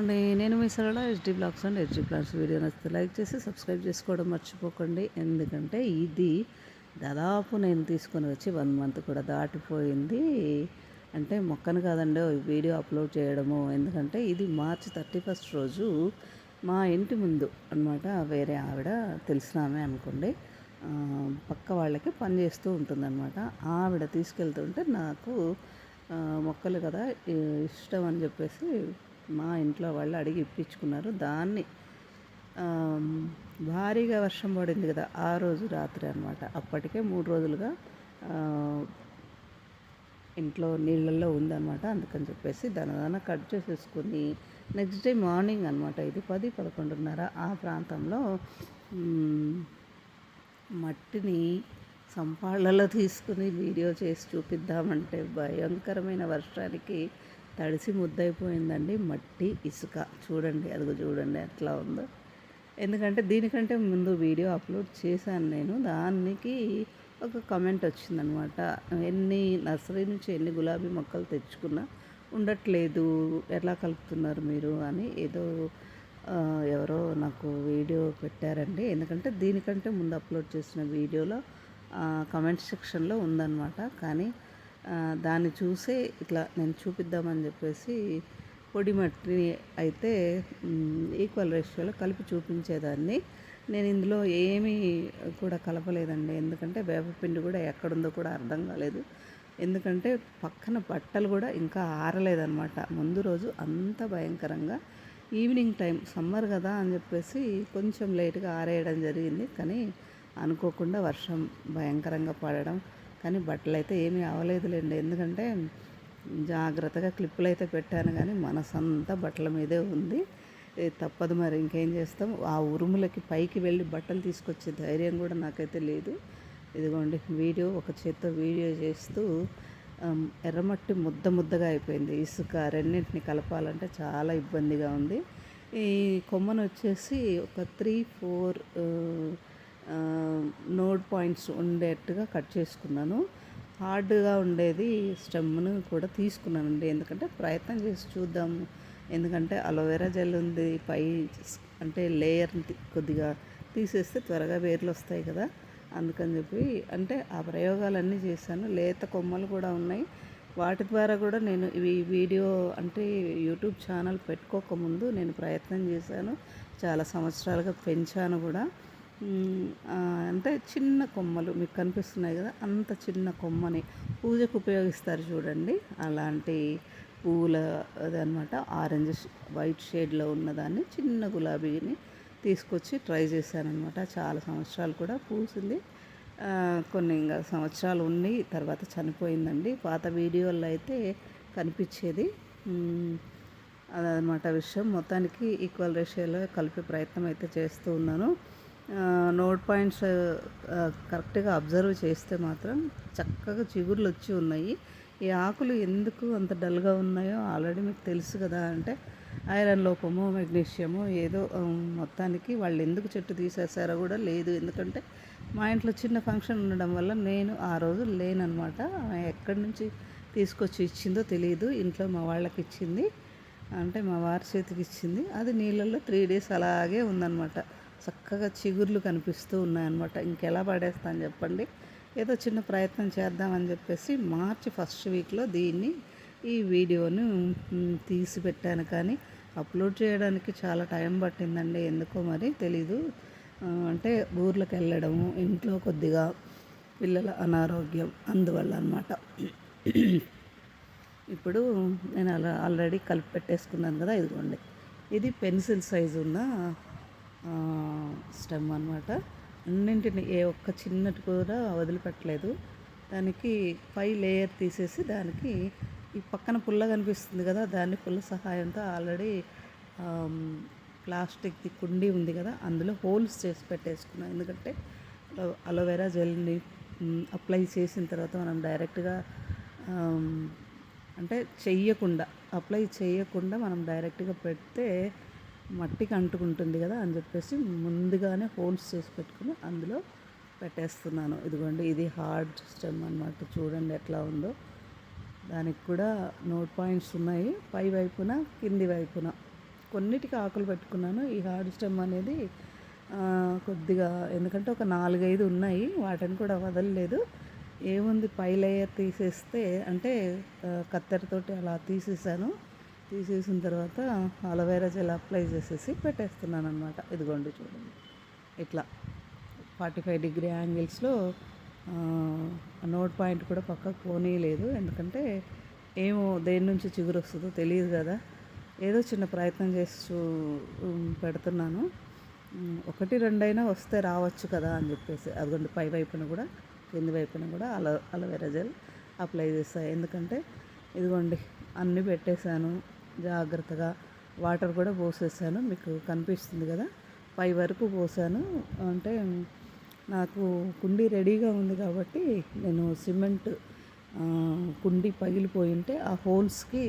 అండి నేను మీ Sarala HD blogs and HD blogs video నచ్చితే లైక్ చేసి సబ్స్క్రైబ్ చేసుకోవడం మర్చిపోకండి. ఎందుకంటే ఇది దాదాపు నేను తీసుకొని వచ్చి వన్ మంత్ కూడా దాటిపోయింది. అంటే మొక్కను కాదండి వీడియో అప్లోడ్ చేయడము. ఎందుకంటే ఇది మార్చి థర్టీ ఫస్ట్ రోజు మా ఇంటి ముందు అనమాట వేరే ఆవిడ తెలిసినామే అనుకోండి. పక్క వాళ్ళకి పని చేస్తూ ఉంటుందన్నమాట. ఆవిడ తీసుకెళ్తుంటే నాకు మొక్కలు కదా ఇష్టం అని చెప్పేసి మా ఇంట్లో వాళ్ళు అడిగి ఇప్పించుకున్నారు. దాన్ని భారీగా వర్షం పడింది కదా ఆ రోజు రాత్రి అనమాట అప్పటికే మూడు రోజులుగా ఇంట్లో నీళ్ళల్లో ఉందన్నమాట. అందుకని చెప్పేసి దాని కట్ చేసేసుకుని నెక్స్ట్ డే మార్నింగ్ అనమాట ఇది పది పదకొండున్నర ఆ ప్రాంతంలో మట్టిని సంపాళ్ళలో తీసుకుని వీడియో చేసి చూపిద్దామంటే భయంకరమైన వర్షానికి తడిసి ముద్దయిపోయిందండి. మట్టి ఇసుక. చూడండి అదిగో చూడండి ఎట్లా ఉందో. ఎందుకంటే దీనికంటే ముందు వీడియో అప్లోడ్ చేశాను నేను. దానికి ఒక కమెంట్ వచ్చిందనమాట. ఎన్ని నర్సరీ నుంచి ఎన్ని గులాబీ మొక్కలు తెచ్చుకున్నా ఉండట్లేదు. ఎలా కలుపుతున్నారు మీరు అని ఏదో ఎవరో నాకు వీడియో పెట్టారండి. ఎందుకంటే దీనికంటే ముందు అప్లోడ్ చేసిన వీడియోలో కమెంట్ సెక్షన్లో ఉందన్నమాట కానీ దాన్ని చూసే ఇట్లా నేను చూపిద్దామని చెప్పేసి పొడి మట్టిని అయితే ఈక్వల్ రేషియోలో కలిపి చూపించేదాన్ని. నేను ఇందులో ఏమీ కూడా కలపలేదండి. ఎందుకంటే వేపపిండి కూడా ఎక్కడుందో కూడా అర్థం కాలేదు. ఎందుకంటే పక్కన బట్టలు కూడా ఇంకా ఆరలేదనమాట ముందు రోజు అంత భయంకరంగా ఈవినింగ్ టైం సమ్మర్ కదా అని చెప్పేసి కొంచెం లేట్గా ఆరేయడం జరిగింది. కానీ అనుకోకుండా వర్షం భయంకరంగా పడడం. కానీ బట్టలు అయితే ఏమీ అవ్వలేదులేండి ఎందుకంటే జాగ్రత్తగా క్లిప్పులు అయితే పెట్టాను కానీ మనసంతా బట్టల మీదే ఉంది. తప్పదు మరి ఇంకేం చేస్తాం. ఆ ఉరుములకి పైకి వెళ్ళి బట్టలు తీసుకొచ్చే ధైర్యం కూడా నాకైతే లేదు. ఇదిగోండి వీడియో ఒక చేత్తో వీడియో చేస్తూ ఎర్రమట్టి ముద్ద ముద్దగా అయిపోయింది. ఇసుక రెండింటిని కలపాలంటే చాలా ఇబ్బందిగా ఉంది. ఈ కొమ్మను వచ్చేసి ఒక త్రీ ఫోర్ నోడ్ పాయింట్స్ ఉండేట్టుగా కట్ చేసుకున్నాను. హార్డ్గా ఉండేది స్టెమ్ను కూడా తీసుకున్నానండి. ఎందుకంటే ప్రయత్నం చేసి చూద్దాము ఎందుకంటే అలోవెరా జెల్ ఉంది పై అంటే లేయర్ కొద్దిగా తీసేస్తే త్వరగా వేర్లు వస్తాయి కదా. అందుకని చెప్పి అంటే ఆ ప్రయోగాలన్నీ చేశాను. లేత కొమ్మలు కూడా ఉన్నాయి. వాటి ద్వారా కూడా నేను ఇవి వీడియో అంటే యూట్యూబ్ ఛానల్ పెట్టుకోకముందు నేను ప్రయత్నం చేశాను. చాలా సంవత్సరాలుగా పెంచాను కూడా. అంటే చిన్న కొమ్మలు మీకు కనిపిస్తున్నాయి కదా అంత చిన్న కొమ్మని పూజకు ఉపయోగిస్తారు చూడండి. అలాంటి పూల అదనమాట ఆరెంజ్ వైట్ షేడ్లో ఉన్నదాన్ని చిన్న గులాబీని తీసుకొచ్చి ట్రై చేశానమాట చాలా సంవత్సరాలు కూడా పూసింది. కొన్ని ఇంకా సంవత్సరాలు ఉండి తర్వాత చనిపోయిందండి. పాత వీడియోల్లో అయితే కనిపించేది. అదనమాట విషయం. మొత్తానికి ఈక్వల్ రేషియోలో కలిపే ప్రయత్నం అయితే చేస్తూ ఉన్నాను. నోట్ పాయింట్స్ కరెక్ట్గా అబ్జర్వ్ చేస్తే మాత్రం చక్కగా చిగుర్లు వచ్చి ఉన్నాయి. ఈ ఆకులు ఎందుకు అంత డల్గా ఉన్నాయో ఆల్రెడీ మీకు తెలుసు కదా అంటే ఐరన్ లోపము మెగ్నీషియము ఏదో మొత్తానికి వాళ్ళు ఎందుకు చెట్టు తీసేసారో కూడా లేదు. ఎందుకంటే మా ఇంట్లో చిన్న ఫంక్షన్ ఉండడం వల్ల నేను ఆ రోజు లేనమాట ఎక్కడి నుంచి తీసుకొచ్చి ఇచ్చిందో తెలియదు. ఇంట్లో మా వాళ్ళకి ఇచ్చింది. అంటే మా వారి చేతికి ఇచ్చింది. అది నీళ్ళల్లో త్రీ డేస్ అలాగే ఉందన్నమాట. చక్కగా చిగుర్లు కనిపిస్తూ ఉన్నాయన్నమాట. ఇంకెలా పడేస్తాను చెప్పండి? ఏదో చిన్న ప్రయత్నం చేద్దామని చెప్పేసి మార్చి ఫస్ట్ వీక్లో దీన్ని ఈ వీడియోను తీసి పెట్టాను కానీ అప్లోడ్ చేయడానికి చాలా టైం పట్టిందండి. ఎందుకో మరి తెలీదు. అంటే ఊర్లకు వెళ్ళడము ఇంట్లో కొద్దిగా పిల్లల అనారోగ్యం అందువల్ల అనమాట ఇప్పుడు నేను అలా ఆల్రెడీ కలిపి పెట్టేసుకున్నాను కదా ఇదిగోండి. ఇది పెన్సిల్ సైజు ఉన్న స్టెమ్ అనమాట అన్నింటిని ఏ ఒక్క చిన్నటి కూడా వదిలిపెట్టలేదు. దానికి పై లేయర్ తీసేసి దానికి ఈ పక్కన పుల్ల కనిపిస్తుంది కదా దాన్ని పుల్ల సహాయంతో ఆల్రెడీ ప్లాస్టిక్ది కుండీ ఉంది కదా అందులో హోల్స్ చేసి పెట్టేసుకున్నాను ఎందుకంటే అలోవెరా జెల్ని అప్లై చేసిన తర్వాత మనం డైరెక్ట్గా అంటే చెయ్యకుండా అప్లై చేయకుండా మనం డైరెక్ట్గా పెడితే మట్టికి అంటుకుంటుంది కదా అని చెప్పేసి ముందుగానే హోల్స్ చేసి పెట్టుకుని అందులో పెట్టేస్తున్నాను. ఇదిగోండి ఇది హార్డ్ స్టెమ్ అనమాట చూడండి ఎట్లా ఉందో. దానికి కూడా నోట్ పాయింట్స్ ఉన్నాయి. పై వైపున కింది వైపున. కొన్నిటికి ఆకులు పెట్టుకున్నాను. ఈ హార్డ్ స్టెమ్ అనేది కొద్దిగా ఎందుకంటే ఒక నాలుగైదు ఉన్నాయి. వాటిని కూడా వదలలేదు. ఏముంది? పై లేయర్ తీసేస్తే అంటే కత్తెరతోటి అలా తీసేసాను. తీసేసిన తర్వాత అలోవెరా జెల్ అప్లై చేసేసి పెట్టేస్తున్నాను అనమాట ఇదిగోండి చూడండి. ఇట్లా ఫార్టీ ఫైవ్ డిగ్రీ యాంగిల్స్లో నోట్ పాయింట్ కూడా పక్కకు పోనీయలేదు. ఎందుకంటే ఏమో దేని నుంచి చిగురు వస్తుందో తెలియదు కదా. ఏదో చిన్న ప్రయత్నం చేస్తూ పెడుతున్నాను. ఒకటి రెండైనా వస్తే రావచ్చు కదా అని చెప్పేసి. అదిగోండి పై వైపున కూడా కింది వైపున కూడా అలో అలోవెరా జెల్ అప్లై చేస్తాను ఎందుకంటే ఇదిగోండి అన్నీ పెట్టేశాను. జాగ్రత్తగా వాటర్ కూడా పోసేసాను. మీకు కనిపిస్తుంది కదా? పై వరకు పోసాను. అంటే నాకు కుండీ రెడీగా ఉంది కాబట్టి నేను సిమెంట్ కుండీ పగిలిపోయి ఉంటే ఆ హోల్స్కి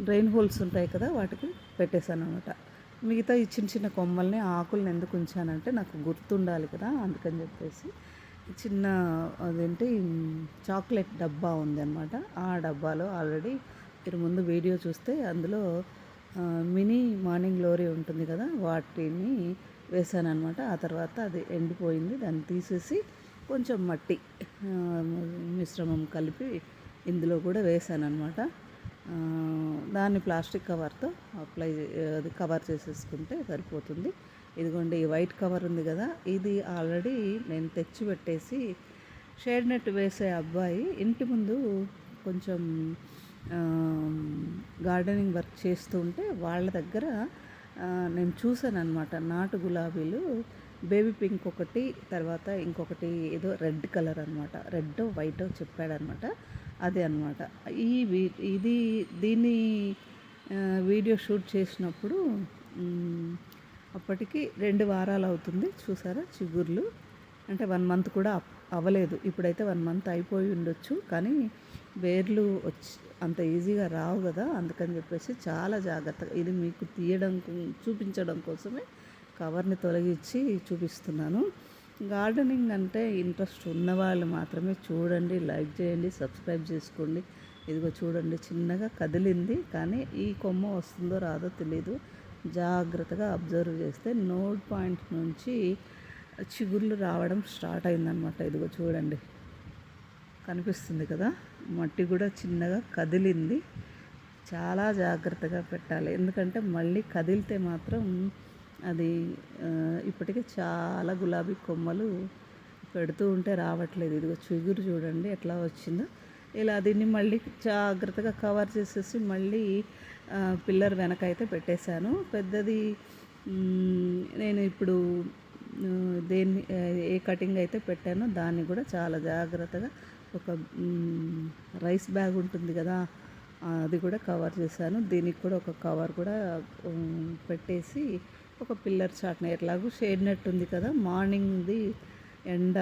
డ్రైన్ హోల్స్ ఉంటాయి కదా వాటికి పెట్టేశాను అనమాట మిగతా ఈ చిన్న చిన్న కొమ్మల్ని ఆకులను ఎందుకు ఉంచానంటే నాకు గుర్తుండాలి కదా అందుకని చెప్పేసి. చిన్న అదేంటి చాక్లెట్ డబ్బా ఉంది అనమాట ఆ డబ్బాలో ఆల్రెడీ మీరు ముందు వీడియో చూస్తే అందులో మినీ మార్నింగ్ గ్లోరీ ఉంటుంది కదా వాటిని వేసాను అనమాట ఆ తర్వాత అది ఎండిపోయింది. దాన్ని తీసేసి కొంచెం మట్టి మిశ్రమం కలిపి ఇందులో కూడా వేసాను అనమాట దాన్ని ప్లాస్టిక్ కవర్తో అప్లై అది కవర్ చేసేసుకుంటే సరిపోతుంది. ఇదిగోండి ఈ వైట్ కవర్ ఉంది కదా ఇది ఆల్రెడీ నేను తెచ్చి పెట్టేసి షేడ్ నెట్ వేసే అబ్బాయి ఇంటి ముందు కొంచెం గార్డెనింగ్ వర్క్ చేస్తూ ఉంటే వాళ్ళ దగ్గర నేను చూశాను అనమాట నాటు గులాబీలు బేబీ పింక్ ఒకటి తర్వాత ఇంకొకటి ఏదో రెడ్ కలర్ అనమాట రెడ్ వైట్ చెప్పాడనమాట అదే అనమాట ఈ వీ- ఇది దీన్ని వీడియో షూట్ చేసినప్పుడు అప్పటికి రెండు వారాలు అవుతుంది. చూసారా? చిగుర్లు. అంటే వన్ మంత్ కూడా అవ్వలేదు ఇప్పుడైతే వన్ మంత్ అయిపోయి ఉండొచ్చు. కానీ వేర్లు వచ్చి అంత ఈజీగా రావు కదా అందుకని చెప్పేసి చాలా జాగ్రత్తగా ఇది మీకు తీయడం చూపించడం కోసమే కవర్ని తొలగించి చూపిస్తున్నాను. గార్డెనింగ్ అంటే ఇంట్రెస్ట్ ఉన్నవాళ్ళు మాత్రమే చూడండి లైక్ చేయండి సబ్స్క్రైబ్ చేసుకోండి. ఇదిగో చూడండి చిన్నగా కదిలింది కానీ ఈ కొమ్మ వస్తుందో రాదో తెలియదు జాగ్రత్తగా అబ్జర్వ్ చేస్తే నోట్ పాయింట్ నుంచి చిగుర్లు రావడం స్టార్ట్ అయిందనమాట ఇదిగో చూడండి. కనిపిస్తుంది కదా? మట్టి కూడా చిన్నగా కదిలింది. చాలా జాగ్రత్తగా పెట్టాలి. ఎందుకంటే మళ్ళీ కదిలితే మాత్రం అది ఇప్పటికే చాలా గులాబీ కొమ్మలు పెడుతూ ఉంటే రావట్లేదు. ఇదిగో చిగురు చూడండి ఎట్లా వచ్చిందో. ఇలా దీన్ని మళ్ళీ జాగ్రత్తగా కవర్ చేసేసి మళ్ళీ పిల్లర్ వెనక అయితే పెట్టేశాను. పెద్దది నేను ఇప్పుడు దేన్ని ఏ కటింగ్ అయితే పెట్టానో దాన్ని కూడా చాలా జాగ్రత్తగా ఒక రైస్ బ్యాగ్ ఉంటుంది కదా అది కూడా కవర్ చేశాను. దీనికి కూడా ఒక కవర్ కూడా పెట్టేసి ఒక పిల్లర్ చాట్న ఎట్లాగూ షేడ్ నెట్ ఉంది కదా మార్నింగ్ది ఎండ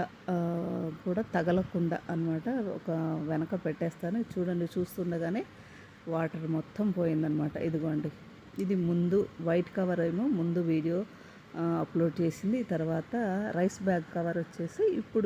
కూడా తగలకుండా అన్నమాట ఒక వెనక పెట్టేస్తాను. చూడండి చూస్తుండగానే వాటర్ మొత్తం పోయిందనమాట ఇదిగోండి ఇది ముందు వైట్ కవర్ ఏమో ముందు వీడియో అప్లోడ్ చేసింది. తర్వాత రైస్ బ్యాగ్ కవర్ వచ్చేసి ఇప్పుడు